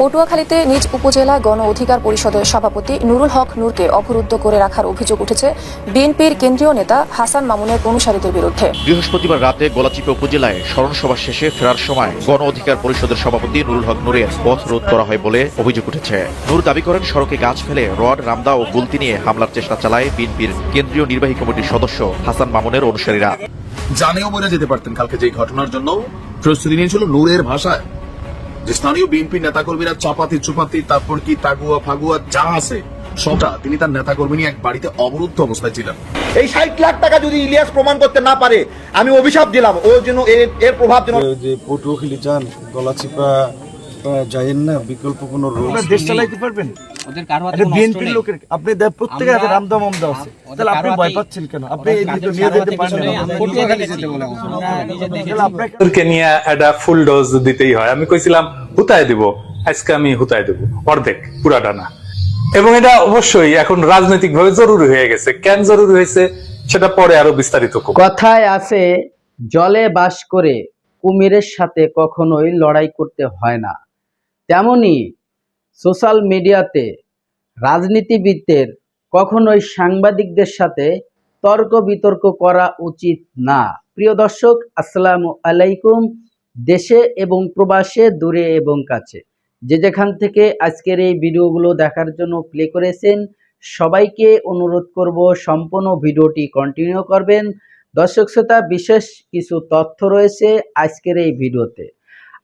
পটুয়াখালীতে নিজ উপজেলা গণ অধিকার পরিষদের সভাপতি নুরুল হক নূরকে অবরুদ্ধ করে রাখার অভিযোগ উঠেছে বিএনপির কেন্দ্রীয় নেতা হাসান মামুনের অনুসারীদের বিরুদ্ধে। বৃহস্পতিবার রাতে গলাচিপা উপজেলায় স্মরণসভা শেষে ফেরার সময় গণ অধিকার পরিষদের সভাপতি নুরুল হক নূরের পথ রোধ করা হয় বলে অভিযোগ উঠেছে। নূর দাবি করেন সড়কে গাছ ফেলে রড রামদা ও গুলতি নিয়ে হামলার চেষ্টা চালায় বিএনপির কেন্দ্রীয় নির্বাহী কমিটির সদস্য হাসান মামুনের অনুসারীরা। জানেও মরে যেতে পারতেন কালকে যে ঘটনার জন্য প্রস্তুতি নিয়েছিল নূরের ভাষায়। যে স্থানীয় বিএনপি নেতাকর্মীরা চাপাতি চুপাতি তারপর কি তাগুয়া ফাগুয়া যা আছে সবটা তিনি তার নেতাকর্মী নিয়ে এক বাড়িতে অবরুদ্ধ অবস্থায় ছিলেন। এই ষাট লাখ টাকা যদি ইলিয়াস প্রমাণ করতে না পারে আমি অভিশাপ দিলাম। ও যেন এর এর প্রভাব যেন যে পটুয়াখালী যান গলাচিপা যাইেন না বিকল্প কোনো রোড দেশ চালাইতে পারবেন? ওদের কারও হাতে এটা বিএনপির লোকের আপনি দেখ- প্রত্যেকের হাতে রামদা মামদা আছে। তাহলে আপনি ভয় পাচ্ছেন কেন? আপনি এই দিকে নিয়ে যেতে কিছু না। আমরা পটুয়াখালী যেতে বলে আমরা নিজের দেখে তাহলে আপনাকে নিয়ে একটা ফুল ডোজ দিতেই হয়। আমি কইছিলাম হুতায় দিব। আজকে আমি হুতায় দেব। অর্ধেক পুরাটা না এবং এটা অবশ্যই এখন রাজনৈতিক ভাবে জরুরি হয়ে গেছে। কেন জরুরি হয়েছে? সেটা পরে আরও বিস্তারিত কথায় আছে জলে বাস করে কুমিরের সাথে কখনোই লড়াই করতে হয় না। তেমনি সোশ্যাল মিডিয়াতে রাজনীতিবিদদের কখনোই সাংবাদিকদের সাথে তর্ক বিতর্ক করা উচিত না। প্রিয় দর্শক, আসসালামু আলাইকুম। দেশে এবং প্রবাসে, দূরে এবং কাছে। যে যেখান থেকে আজকের এই ভিডিওগুলো দেখার জন্য প্লে করেছেন, সবাইকে অনুরোধ করব সম্পূর্ণ ভিডিওটি কন্টিনিউ করবেন। দর্শক শ্রোতা, বিশেষ কিছু তথ্য রয়েছে আজকের এই ভিডিওতে।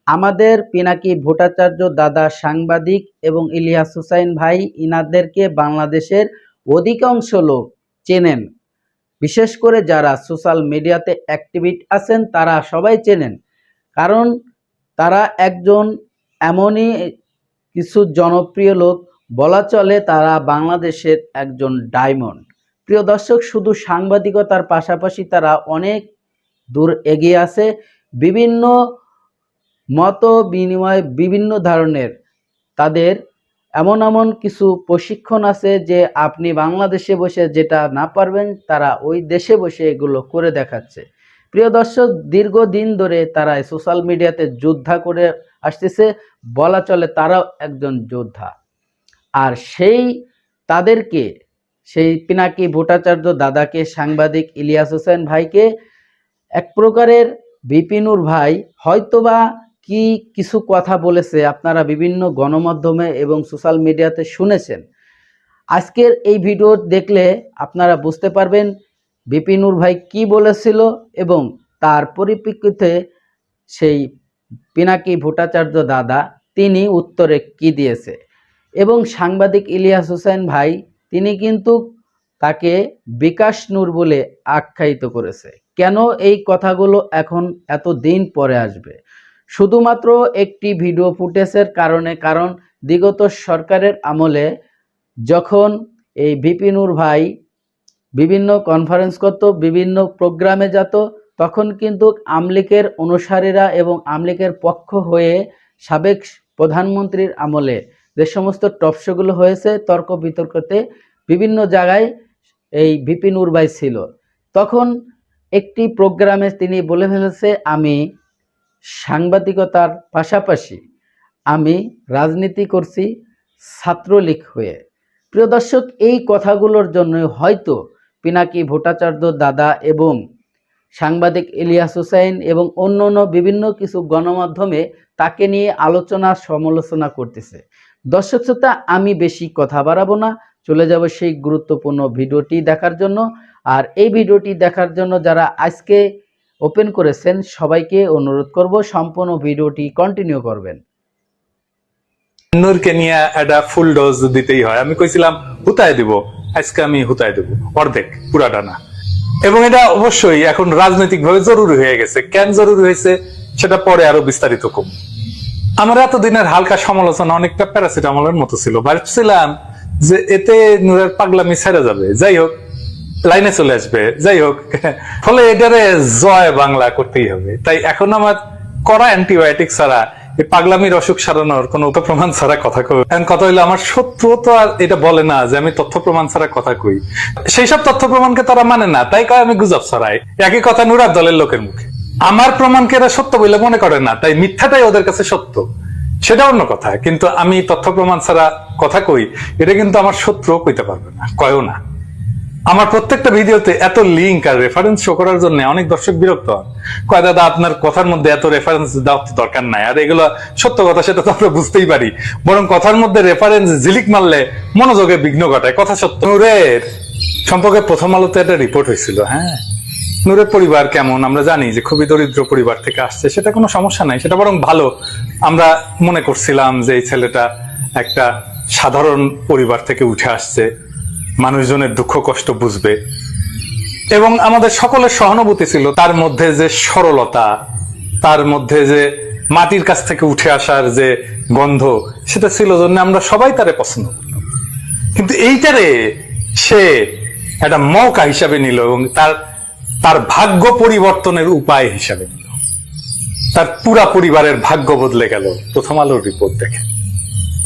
আমাদের পিনাকি ভট্টাচার্য দাদা সাংবাদিক এবং ইলিয়াস হুসাইন ভাই ইনাদেরকে বাংলাদেশের অধিকাংশ লোক চেনেন। বিশেষ করে যারা সোশ্যাল মিডিয়াতে অ্যাক্টিভিট আছেন, তারা সবাই চেনেন। কারণ তারা একজন এমনই কিছু জনপ্রিয় লোক, বলা চলে তারা বাংলাদেশের একজন ডায়মন্ড। প্রিয় দর্শক, শুধু সাংবাদিকতার পাশাপাশি তারা অনেক দূর এগিয়ে আছে। বিভিন্ন মত বিনিময় বিভিন্ন ধরনের। তাদের এমন এমন কিছু প্রশিক্ষণ আছে যে আপনি বাংলাদেশে বসে যেটা না পারবেন, তারা ওই দেশে বসে এগুলো করে দেখাচ্ছে। প্রিয় দর্শক, দীর্ঘদিন ধরে তারা সোশ্যাল মিডিয়াতে যোদ্ধা করে আসতেছে, বলা চলে তারাও একজন যোদ্ধা। আর সেই তাদেরকে, সেই পিনাকি ভট্টাচার্য দাদাকে, সাংবাদিক ইলিয়াস হোসেন ভাইকে, এক প্রকারের বিপিনুর ভাই হয়তোবা কি কিছু কথা বলেছে আপনারা বিভিন্ন গণমাধ্যমে এবং সোশ্যাল মিডিয়াতে শুনেছেন? আজকের এই ভিডিও দেখলে আপনারা বুঝতে পারবেন বিপিনুর ভাই কি বলেছিল এবং তার পরিপ্রেক্ষিতে সেই পিনাকি ভট্টাচার্য দাদা তিনি উত্তরে কি দিয়েছে? এবং সাংবাদিক ইলিয়াস হোসেন ভাই তিনি কিন্তু তাকে বিকাশ নূর বলে আখ্যায়িত করেছে। কেন এই কথাগুলো এখন এত দিন পরে আসবে? শুধুমাত্র একটি ভিডিও ফুটেজের কারণে, কারণ বিগত সরকারের আমলে যখন এই বিপিনুর ভাই বিভিন্ন কনফারেন্স করত, বিভিন্ন প্রোগ্রামে যেত, তখন কিন্তু আমলিকের অনুসারীরা এবং আমলিকের পক্ষ হয়ে সাবেক প্রধানমন্ত্রীর আমলে যে সমস্ত টপশোগুলো হয়েছে, তর্ক বিতর্কতে বিভিন্ন জায়গায় এই বিপিন উরবাই ছিল। তখন একটি প্রোগ্রামে তিনি বলে ফেলেছে, আমি সাংবাদিকতার পাশাপাশি আমি রাজনীতি করছি ছাত্রলীগ হয়ে। প্রিয় দর্শক, এই কথাগুলোর জন্য হয়তো পিনাকি ভট্টাচার্য দাদা এবং সাংবাদিক ইলিয়াস হুসাইন এবং অন্য অন্য বিভিন্ন কিছু গণমাধ্যমে তাকে নিয়ে আলোচনা, সমালোচনা করতেছে। দর্শক শ্রোতা, আমি বেশি কথা বাড়াবো না। চলে যাব সেই গুরুত্বপূর্ণ ভিডিওটি দেখার জন্য। আর এই ভিডিওটি দেখার জন্য যারা আজকে ওপেন করেছেন, সবাইকে অনুরোধ করব সম্পূর্ণ ভিডিওটি কন্টিনিউ করবেন। নূরকে নিয়ে একটা ফুল ডোজ দিতেই হয়। আমি কইছিলাম, হুতায় দিব। আজকে আমি হুতায় দেব। অর্ধেক পুরাটা না এবং এটা অবশ্যই এখন রাজনৈতিক ভাবে জরুরি হয়ে গেছে। কেন জরুরি হয়েছে সেটা পরে আরও বিস্তারিত কম। আমার এতদিনের হালকা সমালোচনা অনেকটা প্যারাসিটামলের মতো ছিল। ভাবছিলাম যে এতে নূরের পাগলামি ছেড়ে যাবে। যাই হোক লাইনে চলে আসবে। যাই হোক, ফলে এটারে জয় বাংলা করতেই হবে। তাই এখন আমার করা অ্যান্টিবায়োটিক ছাড়া এই পাগলামির অসুখ সারানোর কোনো প্রমাণ ছাড়া কথা কই। এখন কথা হইল, আমার শত্রু তো আর এটা বলে না যে আমি তথ্য প্রমাণ ছাড়া কথা কই। সেই সব তথ্য প্রমাণকে তারা মানে না, তাই কয় আমি গুজব ছড়াই। একই কথা নুরার দলের লোকের মুখে। আমার প্রমাণকে এরা সত্য বলে মনে করে না, তাই মিথ্যাটাই ওদের কাছে সত্য। সেটা অন্য কথা, কিন্তু আমি তথ্য প্রমাণ ছাড়া কথা কই, এটা কিন্তু আমার শত্রু কইতে পারবে না, কয়ও না। আমার প্রত্যেকটা ভিডিওতে এত লিঙ্ক আর রেফারেন্স শো করার জন্য অনেক দর্শক বিরক্ত হন। কয়, দাদা, আপনার কথার মধ্যে এত রেফারেন্স দেওয়ার তো দরকার নাই। আর এগুলো সত্য কথা, সেটা তো আমরা বুঝতেই পারি। বরং কথার মধ্যে রেফারেন্স ঝিলিক মারলে মনোযোগে বিঘ্ন ঘটায়। কথা সত্য। নূরের সম্পর্কে প্রথম আলোতে একটা রিপোর্ট হয়েছিল হ্যাঁ? নূরের পরিবার কেমন? আমরা জানি যে খুবই দরিদ্র পরিবার থেকে আসছে। সেটা কোনো সমস্যা নাই, সেটা বরং ভালো। আমরা মনে করছিলাম যে এই ছেলেটা একটা সাধারণ পরিবার থেকে উঠে আসছে। মানুষজনের দুঃখ, কষ্ট বুঝবে। এবং আমাদের সকলের সহানুভূতি ছিল তার মধ্যে যে সরলতা, তার মধ্যে যে মাটির কাছ থেকে উঠে আসার যে গন্ধ, সেটা ছিল জন্য আমরা সবাই তারে পছন্দ কিন্তু এইটারে সে একটা মৌকা হিসাবে নিল এবং তার তার ভাগ্য পরিবর্তনের উপায় হিসাবে নিল। তার পুরা পরিবারের ভাগ্য বদলে গেল। প্রথম আলোর রিপোর্ট দেখে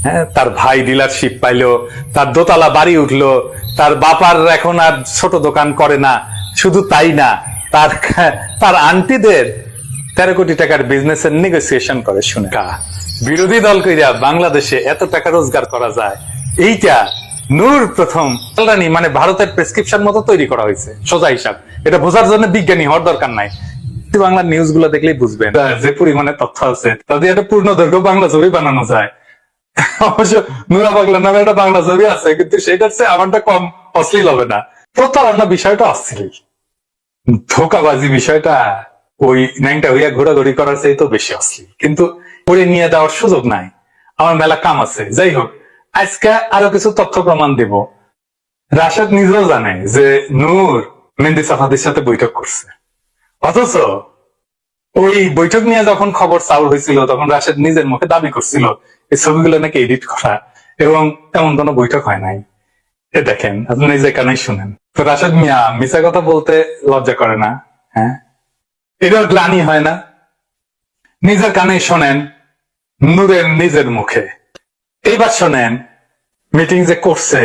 হ্যাঁ তার ভাই ডিলারশিপ পাইলো তার দোতলা বাড়ি উঠল তার বাপার এখন আর ছোট দোকান করে না শুধু তাই না তার তার আন্টিদের তেরো কোটি টাকার বিজনেসের নেগোসিয়েশন করে শুনে। বিরোধী দল কইরা বাংলাদেশে এত টাকা রোজগার করা যায় এইটা নূর প্রথম রানী মানে ভারতের প্রেসক্রিপশন মতো তৈরি করা হয়েছে সোজা হিসাব। এটা বোঝার জন্য বিজ্ঞানী হওয়ার দরকার নাই। বাংলার নিউজগুলো দেখলেই বুঝবেন। যে পরিমাণে তথ্য আছে তাদের একটা পূর্ণ দৈর্ঘ্য বাংলা ছবি বানানো যায়। অবশ্য নুরা পাগলা নামে একটা বাংলা ছবি আছে, কিন্তু সেটার চেয়ে আমারটা কম অশ্লীল হবে না। প্রতারণা বিষয়টা অশ্লীল। ধোকাবাজি বিষয়টা, ওই ন্যাংটা হইয়া ঘোরাঘুরি করার চেয়ে তো বেশি অশ্লীল। কিন্তু করে নিয়ে দেওয়ার সুযোগ নাই। আমার মেলা কাম আছে। যাই হোক, আজকে আরও কিছু তথ্য প্রমাণ দেব। রাশেদ নিজেও জানে যে নূর মেহেন্দি সাফাদের সাথে বৈঠক করছে। অথচ ওই বৈঠক নিয়ে যখন খবর চাউল হয়েছিল, তখন রাশেদ নিজের মুখে দাবি করছিল এই ছবিগুলো নাকি এডিট করা এবং তেমন কোনো বৈঠক হয় নাই। এ দেখেন আপনি নিজে কানেই শুনেন। তো রাশেদ মিয়া মিশা কথা বলতে লজ্জা করে না হ্যাঁ? এটার গ্লানি হয় না। নিজের কানেই শোনেন নূরের নিজের মুখে। এইবার শোনেন মিটিং যে করছে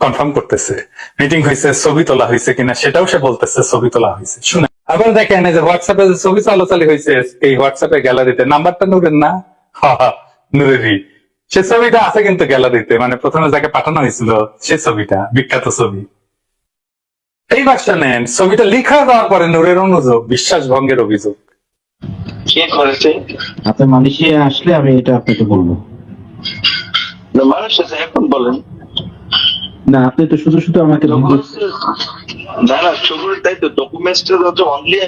কনফার্ম করতেছে। মিটিং হয়েছে ছবি তোলা হয়েছে কিনা সেটাও সে বলতেছে ছবি তোলা হয়েছে। শুনে আবার দেখেন যে হোয়াটসঅ্যাপে ছবি চালাচালি হয়েছে এই হোয়াটসঅ্যাপে গ্যালারিতে নাম্বারটা নূরের না? হা, হা, নূরেরই সে ছবিটা আছে কিন্তু গ্যালারিতে মানে প্রথমে যাকে পাঠানো হয়েছিল সে ছবিটা বিখ্যাত ছবি। এই এইবার শোনেন ছবিটা লিখা দেওয়ার পরে নূরের অনুযোগ বিশ্বাস ভঙ্গের অভিযোগ। কে করেছে? আপনি মালয়েশিয়া আসলে আমি এটা আপনাকে বলব। না, মানুষ আছে এখন বলেন। না আপনি তো শুধু শুধু আমাকে না না ছবির তাই তো ডকুমেন্টসটা হচ্ছে অনলি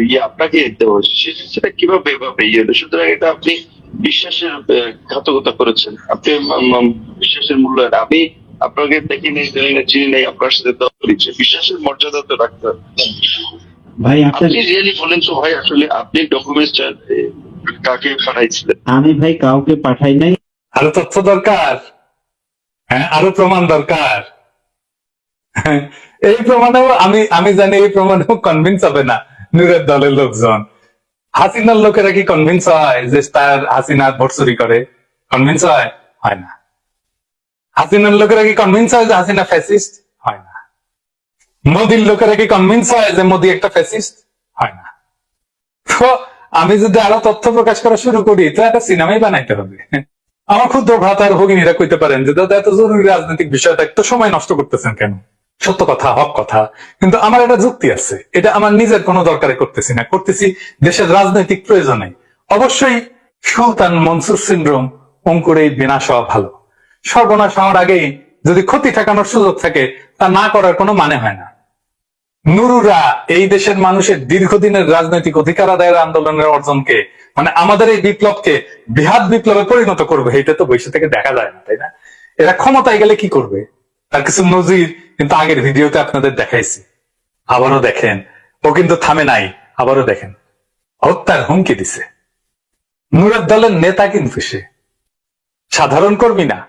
ইয়ে আপনাকে দিতে সে- সেটা কীভাবে এভাবে ইয়ে সুতরাং এটা আপনি বিশ্বাসের ঘাতকতা করেছেন। আপনি বিশ্বাসের মূল্যায়ন আমি আপনাকে দেখি নেই জানি না চিনি নেই আপনার সাথে পরিচয় বিশ্বাসের মর্যাদা তো রাখতে হবে। ভাই আপনি রিয়েলি বলেন তো ভাই আসলে আপনি ডকুমেন্টসটা কাকে পাঠাইছিলেন? আমি ভাই কাউকে পাঠাই নাই। আরও তথ্য দরকার? হ্যাঁ আরও প্রমাণ দরকার? হ্যাঁ, এই প্রমাণেও আমি আমি জানি এই প্রমাণেও কনভিন্স হবে না নূরের দলের লোকজন। হাসিনার লোকেরা কি কনভিন্স হয় যে তার হাসিনা ভোট চুরি করে? কনভিন্স হয়? হয় না। হাসিনার লোকেরা কি কনভিন্স হয় যে হাসিনা ফ্যাসিস্ট হয় না। মোদির লোকেরা কি কনভিন্স হয় যে মোদি একটা ফ্যাসিস্ট হয় না। তো আমি যদি আরও তথ্য প্রকাশ করা শুরু করি, তো একটা সিনেমাই বানাইতে হবে। আমার ক্ষুদ্র ভ্রাতার ভগিনীরা কইতে পারেন যে, দাদা, এত জরুরি রাজনৈতিক বিষয়টা একটু সময় নষ্ট করতেছেন কেন? সত্য কথা, হক কথা। কিন্তু আমার একটা যুক্তি আছে। এটা আমার নিজের কোনো দরকারে করতেছি না। করতেছি দেশের রাজনৈতিক প্রয়োজনে। অবশ্যই সুলতান মনসুর সিন্ড্রোম অঙ্কুরেই বিনাশ হওয়া ভালো। সর্বনাশ হওয়ার আগেই যদি ক্ষতি ঠেকানোর সুযোগ থাকে, তা না করার কোনো মানে হয় না। নুরুরা এই দেশের মানুষের দীর্ঘদিনের রাজনৈতিক অধিকার আদায়ের আন্দোলনের অর্জনকে মানে আমাদের এই বিপ্লবকে, বৃহৎ বিপ্লবে পরিণত করবে। এটা তো বৈশা থেকে দেখা যায় না, তাই না? এরা ক্ষমতায় গেলে কি করবে? তার কিছু নজির কিন্তু আগের ভিডিওতে আপনাদের দেখাইছি। আবারও দেখেন। ও কিন্তু থামে নাই। আবারও দেখেন। হত্যার হুমকি দিছে। নুরের দলের নেতা কিন্তু সে। সাধারণ কর্মী না।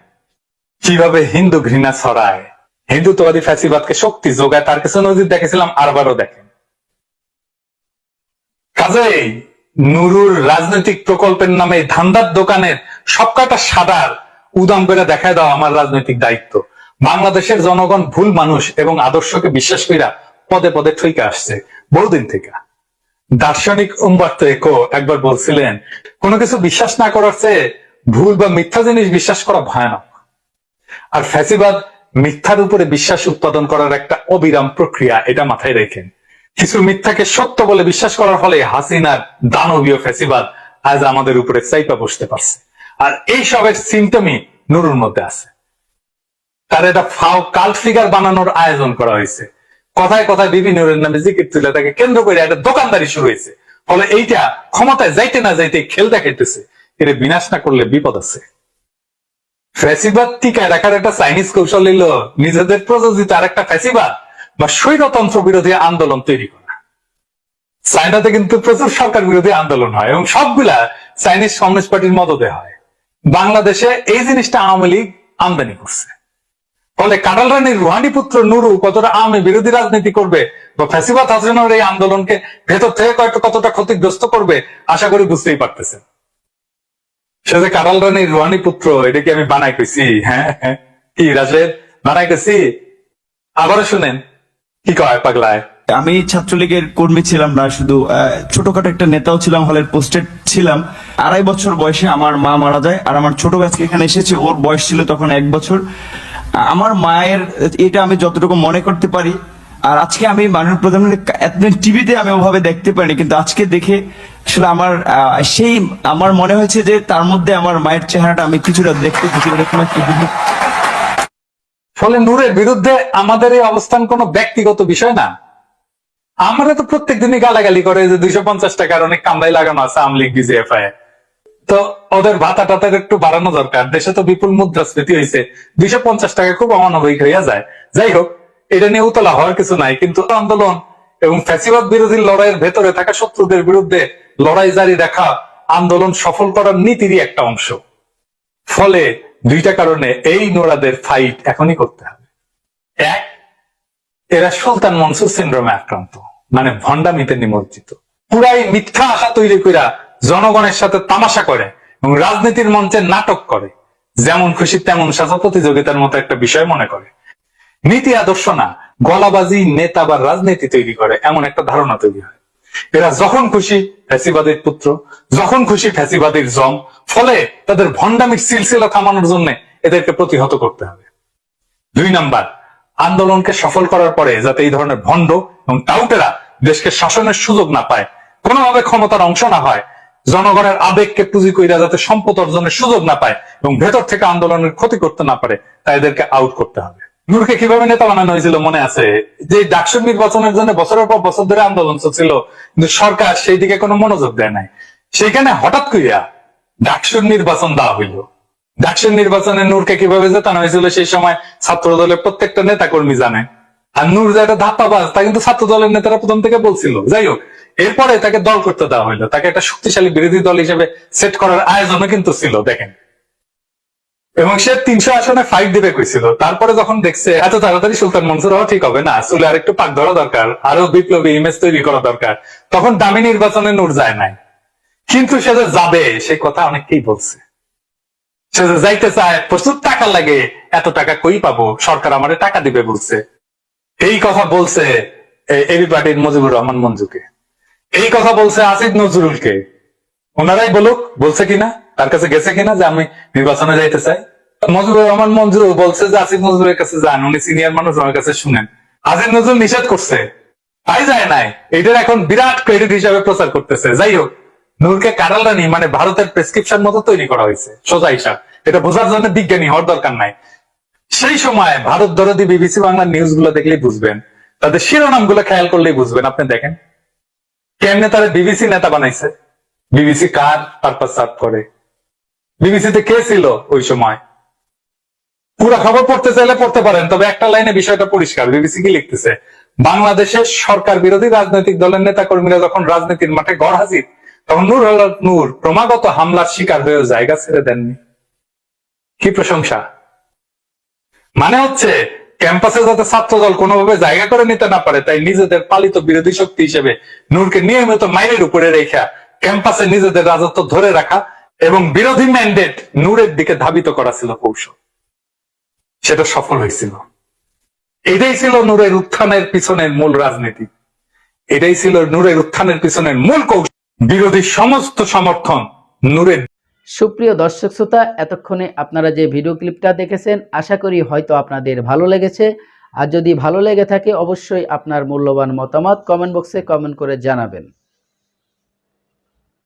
কীভাবে হিন্দু ঘৃণা ছড়ায়? হিন্দুত্ববাদী ফ্যাসিবাদকে শক্তি যোগায়, তার কিছু নজির দেখেছিলাম, আরবারও দেখেন। কাজেই নুরুর রাজনৈতিক প্রকল্পের নামে ধান্দার দোকানের সবকটা সাদার উদাম করে দেখায় দাও আমার রাজনৈতিক দায়িত্ব। বাংলাদেশের জনগণ ভুল মানুষ এবং আদর্শকে বিশ্বাস কইরা পদে পদে ঠইকে আসছে বহুদিন থেকে। দার্শনিক উম্বার্তো একো একবার বলছিলেন, কোনো কিছু বিশ্বাস না করার চেয়ে ভুল বা মিথ্যা জিনিস বিশ্বাস করা ভয়ানক। আর ফ্যাসিবাদ মিথ্যার উপরে বিশ্বাস উৎপাদন করার একটা অবিরাম প্রক্রিয়া, এটা মাথায় রেখেন। কিছু মিথ্যাকে সত্য বলে বিশ্বাস করার ফলে হাসিনার দানবীয় ফ্যাসিবাদ আজ আমাদের উপরে চাইপা বসতে পারছে। আর এই সবের সিমটমই নুরুর মধ্যে আছে। তার এটা ফাও কাল ফিগার বানানোর আয়োজন করা হয়েছে। কথায় কথায় বিভিন্ন নামে জিকির তুলে তাকে কেন্দ্র করে একটা দোকানদারি শুরু হয়েছে। ফলে এইটা ক্ষমতায় যাইতে না যাইতে খেল দেখাইতেছে এর বিনাশ না করলে বিপদ আছে। ফ্যাসিবাদ রাখার একটা চাইনিজ কৌশল নিল নিজেদের প্রযোজিত আর একটা ফ্যাসিবাদ বা স্বৈরতন্ত্র বিরোধী আন্দোলন তৈরি করা। চায়নাতে কিন্তু প্রচুর সরকার বিরোধী আন্দোলন হয় এবং সবগুলা চাইনিজ কমিউনিস্ট পার্টির মদতে হয়। বাংলাদেশে এই জিনিসটা আওয়ামী লীগ আমদানি করছে। ফলে কাটাল রানীর রুহানি পুত্র নুরু কতটা আওয়ামী বিরোধী রাজনীতি করবে? বা ফ্যাসিবাদ হাসিনার এই আন্দোলনকে ভেতর থেকে কয়েকটা কতটা ক্ষতিগ্রস্ত করবে? আশা করি বুঝতেই পারতেছেন। সে যে কাটাল রানীর রুহানি পুত্র, এটা কি আমি বানাই কইছি? হ্যাঁ হ্যাঁ। কি, রাজের? বানাই কইছি? আবারও শুনেন। কি কয় পাগলায়? আমি ছাত্রলীগের কর্মী ছিলাম না, শুধু ছোটখাটো একটা নেতাও ছিলাম, হলের পোস্টেড ছিলাম। আড়াই বছর বয়সে আমার মা মারা যায়, আর আমার ছোট গাছকে এখানে এসেছে, ওর বয়স ছিল তখন এক বছর। আমার মায়ের এটা আমি যতটুকু মনে করতে পারি, আর আজকে আমি মাননীয় প্রধানমন্ত্রী এতদিন টিভিতে আমি ওভাবে দেখতে পারিনি, কিন্তু আজকে দেখে আসলে আমার সেই আমার মনে হয়েছে যে তার মধ্যে আমার মায়ের চেহারাটা আমি কিছুটা দেখতে কিছুটা। ফলে নূরের বিরুদ্ধে আমাদের এই অবস্থান কোনো ব্যক্তিগত বিষয় না আমরা তো প্রত্যেক দিনই গালাগালি করে যে দুইশো পঞ্চাশ টাকার অনেক কামড়াই লাগানো আছে আমলিগ লীগ বিজিএফআই তো ওদের ভাতা টাতার একটু বাড়ানো দরকার। দেশে তো বিপুল মুদ্রাস্ফীতি হয়েছে দুইশো পঞ্চাশ টাকা খুব অমানবিক হইয়া যায়। যাই হোক, এটা নিয়ে উতলা হওয়ার কিছু নাই, কিন্তু আন্দোলন এবং ফ্যাসিবাদ বিরোধী লড়াইয়ের ভেতরে থাকা শত্রুদের বিরুদ্ধে লড়াই জারি রাখা আন্দোলন সফল করার নীতিরই একটা অংশ। ফলে দুইটা কারণে এই নোড়াদের ফাইট এখনই করতে হবে। এক, এরা সুলতান মনসুর সিন্ড্রোমে আক্রান্ত মানে ভণ্ডামিতে নিমজ্জিত। পুরাই মিথ্যা আশা তৈরি কইরা জনগণের সাথে তামাশা করে এবং রাজনীতির মঞ্চে নাটক করে। যেমন খুশি, তেমন সাজা প্রতিযোগিতার মতো একটা বিষয় মনে করে। নীতি আদর্শ না, গলাবাজি, নেতা বা রাজনীতি তৈরি করে, এমন একটা ধারণা তৈরি হয়। এরা যখন খুশি, ফ্যাসিবাদের পুত্র, যখন খুশি, ফ্যাসিবাদের জম, ফলে তাদের ভণ্ডামির সিলসিলা থামানোর জন্য এদেরকে প্রতিহত করতে হবে। দুই নাম্বার, আন্দোলনকে সফল করার পরে যাতে এই ধরনের ভণ্ড এবং টাউটেরা দেশকে শাসনের সুযোগ না পায়, কোনোভাবে ক্ষমতার অংশ না হয় জনগণের আবেগকে পুঁজি কইরা যাতে সম্পদ অর্জনের সুযোগ না পায় এবং ভেতর থেকে আন্দোলনের ক্ষতি করতে না পারে তাই এদেরকে আউট করতে হবে। নূরকে কীভাবে নেতা বানানো হয়েছিল মনে আছে? যে ডাকসুর নির্বাচনের জন্য বছরের পর বছর ধরে আন্দোলন চলছিল, কিন্তু সরকার সেই দিকে কোনো মনোযোগ দেয় নাই। সেখানে হঠাৎ করিয়া ডাকসুর নির্বাচন দেওয়া হইল। ডাকসুর নির্বাচনে নূরকে কীভাবে জেতানো হয়েছিল সেই সময় ছাত্র দলের প্রত্যেকটা নেতা কর্মী জানে। আর নূর যে একটা ধাপ্পাবাজ, তা কিন্তু ছাত্র দলের নেতারা প্রথম থেকে বলছিল। যাই হোক এরপরে তাকে দল করতে দেওয়া হইল। তাকে একটা শক্তিশালী বিরোধী দল হিসেবে সেট করার আয়োজনও কিন্তু ছিল, দেখেন। এবং সে তিনশো আসনে ফাইট দিবে কইছিল। তারপরে যখন দেখছে, এত তাড়াতাড়ি সুলতান মনসুর হওয়া ঠিক হবে না চুলে আর একটু পাক ধরা দরকার, আরও বিপ্লবী ইমেজ তৈরি করা দরকার। তখন দামি নির্বাচনে নূর যায় নাই। কিন্তু সে যে যাবে, সে কথা অনেককেই বলছে। সে যে যাইতে চায়, প্রচুর টাকা লাগে, এত টাকা কই পাবো? সরকার আমারে টাকা দিবে বলছে। এই কথা বলছে এবি পার্টির মুজিবুর রহমান মঞ্জুকে। এই কথা বলছে আসিফ নজরুলকে। ওনারাই বলুক, বলছে কিনা, তার কাছে গেছে কিনা যে আমি নির্বাচনে যাইতে চাই। মজিবুর রহমান মঞ্জুর বলছে যে আসিফ নজরুলের কাছে যান, উনি সিনিয়র মানুষ ওনার কাছে শুনেন। আসিফ নজরুল নিষেধ করছে। তাই যায় নাই। এটার এখন বিরাট ক্রেডিট হিসাবে প্রচার করতেছে। যাই হোক, নূরকে কারাল রানী মানে ভারতের প্রেসক্রিপশন মতো তৈরি করা হয়েছে, সোজা হিসাব। এটা বোঝার জন্য বিজ্ঞানী হওয়ার দরকার নাই। সেই সময় ভারত দরদি বিবিসি বাংলার নিউজগুলো দেখলেই বুঝবেন। তাদের শিরোনামগুলো খেয়াল করলেই বুঝবেন। আপনি দেখেন। কেমনে তারা বিবিসি নেতা বানাইছে? বিবিসি কার পারপাস সার্ভ করে? বিবিসিতে কে ছিল ওই সময়? পুরো খবর পড়তে চাইলে পড়তে পারেন, তবে একটা লাইনে বিষয়টা পরিষ্কার। বিবিসি কি লিখতেছে? বাংলাদেশের সরকার বিরোধী রাজনৈতিক দলের নেতা কর্মীরা যখন রাজনীতির মাঠে গড় হাজির, তখন নূর হল নূর ক্রমাগত হামলার শিকার হয়েও জায়গা ছেড়ে দেননি। কি প্রশংসা? মানে হচ্ছে ক্যাম্পাসে যাতে ছাত্র দল কোনোভাবে জায়গা করে নিতে না পারে, তাই নিজেদের পালিত বিরোধী শক্তি হিসেবে নূরকে নিয়মিত মাইনের উপরে রেখা ক্যাম্পাসে নিজেদের রাজত্ব ধরে রাখা এবং বিরোধী ম্যান্ডেট নূরের দিকে ধাবিত করা ছিল কৌশল। সেটা সফল হয়েছিল। এটাই ছিল নূরের উত্থানের পিছনের মূল রাজনীতি। এটাই ছিল নূরের উত্থানের পিছনের মূল কৌশল। বিরোধী সমস্ত সমর্থন নূরের সুপ্রিয় দর্শক শ্রোতা, এতক্ষণে আপনারা যে ভিডিও ক্লিপটা দেখেছেন, আশা করি হয়তো আপনাদের ভালো লেগেছে। আর যদি ভালো লেগে থাকে, অবশ্যই আপনার মূল্যবান মতামত কমেন্ট বক্সে কমেন্ট করে জানাবেন।